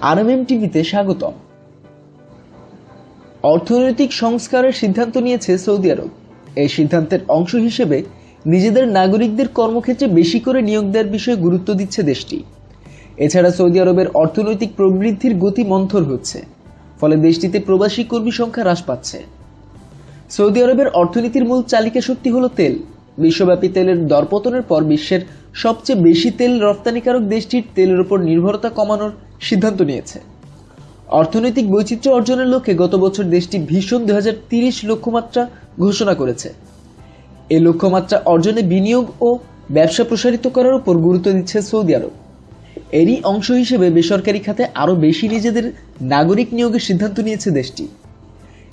RMM টিভিতে স্বাগতম। অর্থনৈতিক সংস্কারের সিদ্ধান্ত নিয়েছে সৌদি আরব। এই সিদ্ধান্তের অংশ হিসেবে নিজেদের নাগরিকদের কর্মক্ষেত্রে বেশি করে নিয়োগ দেওয়ার বিষয়ে গুরুত্ব দিচ্ছে দেশটি। এছাড়া সৌদি আরবের অর্থনৈতিক প্রবৃদ্ধির গতি মন্থর হচ্ছে, ফলে দেশটিতে প্রবাসী কর্মী সংখ্যা হ্রাস পাচ্ছে। সৌদি আরবের অর্থনীতির মূল চালিকা শক্তি হলো তেল। বিশ্বব্যাপী তেলের দরপতনের পর বিশ্বের সবচেয়ে বেশি তেল রপ্তানিকারক দেশটির তেলের উপর নির্ভরতা কমানোর সিদ্ধান্ত নিয়েছে। অর্থনৈতিক বৈচিত্র্য অর্জনের লক্ষ্যে গত বছর দেশটি ভীষণ দুই লক্ষ্যমাত্রা ঘোষণা করেছে। এই লক্ষ্যমাত্রা অর্জনে বিনিয়োগ ও ব্যবসা প্রসারিত করার উপর গুরুত্ব দিচ্ছে সৌদি আরব। এরই অংশ হিসেবে বেসরকারি খাতে আরও বেশি নিজেদের নাগরিক নিয়োগের সিদ্ধান্ত নিয়েছে দেশটি।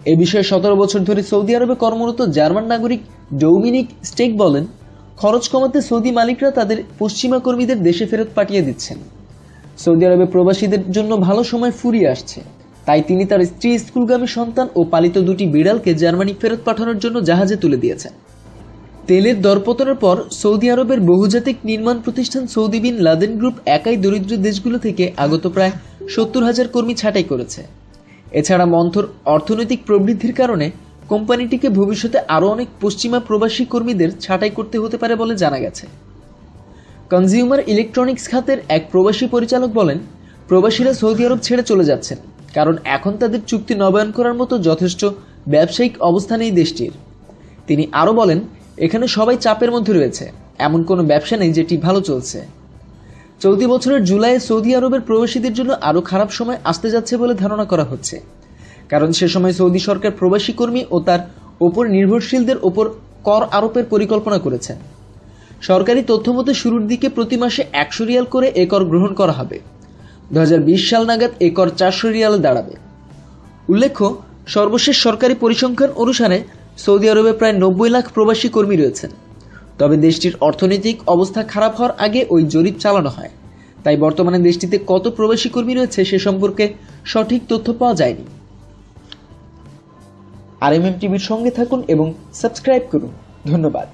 এ বিষয়ে সতেরো বছর ধরে সৌদি আরবে কর্মরত জার্মান নাগরিক ডোমিনিক স্টেক বলেন খরচ কমাতে সৌদি মালিকরা তাদের পশ্চিমা কর্মীদের দেশে ফেরত পাঠিয়ে দিচ্ছেন। সৌদি আরবে প্রবাসীদের জন্য ভালো সময় ফুরিয়ে আসছে। তাই তিনি তার স্ত্রী, স্কুলগামী সন্তান ও পালিত দুটি বিড়ালকে জার্মানি ফেরত পাঠানোর জন্য জাহাজে তুলে দিয়েছেন। তেলের দরপতনের পর সৌদি আরবের বহুজাতিক নির্মাণ প্রতিষ্ঠান সৌদি বিন লাদেন গ্রুপ একাই দরিদ্র দেশগুলো থেকে আগত প্রায় সত্তর হাজার কর্মী ছাঁটাই করেছে। এছাড়া মন্থর অর্থনৈতিক প্রবৃদ্ধির কারণে কোম্পানিটিকে ভবিষ্যতে আরও অনেক পশ্চিমা প্রবাসী কর্মীদের ছাঁটাই করতে হতে পারে বলে জানা গেছে। কনজিউমার ইলেকট্রনিক্স খাতের এক প্রবাসী পরিচালক বলেন, প্রবাসীরা সৌদি আরব ছেড়ে চলে যাচ্ছেন, কারণ এখন তাদের চুক্তি নবায়ন করার মতো যথেষ্ট ব্যবসায়িক অবস্থা নেই দেশটির। তিনি আরও বলেন, এখানে সবাই চাপের মধ্যে রয়েছে, এমন কোনো ব্যবসা নেই যেটি ভালো চলছে। চলতি বছরের জুলাইয়ে সৌদি আরবের প্রবাসীদের জন্য আরও খারাপ সময় আসতে যাচ্ছে বলে ধারণা করা হচ্ছে। কারণ সে সময় সৌদি সরকার প্রবাসী কর্মী ও তার ওপর নির্ভরশীলদের ওপর কর আরোপের পরিকল্পনা করেছে। সরকারি তথ্য মতে শুরুর দিকে প্রতি মাসে একশো রিয়াল করে এ কর গ্রহণ করা হবে। দু হাজার বিশ সাল নাগাদ এ কর চারশো রিয়ালে দাঁড়াবে। উল্লেখ্য, সর্বশেষ সরকারি পরিসংখ্যান অনুসারে সৌদি আরবে প্রায় নব্বই লাখ প্রবাসী কর্মী রয়েছেন। তবে দেশটির অর্থনৈতিক অবস্থা খারাপ হওয়ার আগে ওই জরিপ চালানো হয়। তাই বর্তমানে দেশটিতে কত প্রবাসী কর্মী রয়েছে সে সম্পর্কে সঠিক তথ্য পাওয়া যায়নি। আর এম টিভির সঙ্গে থাকুন এবং সাবস্ক্রাইব করুন। ধন্যবাদ।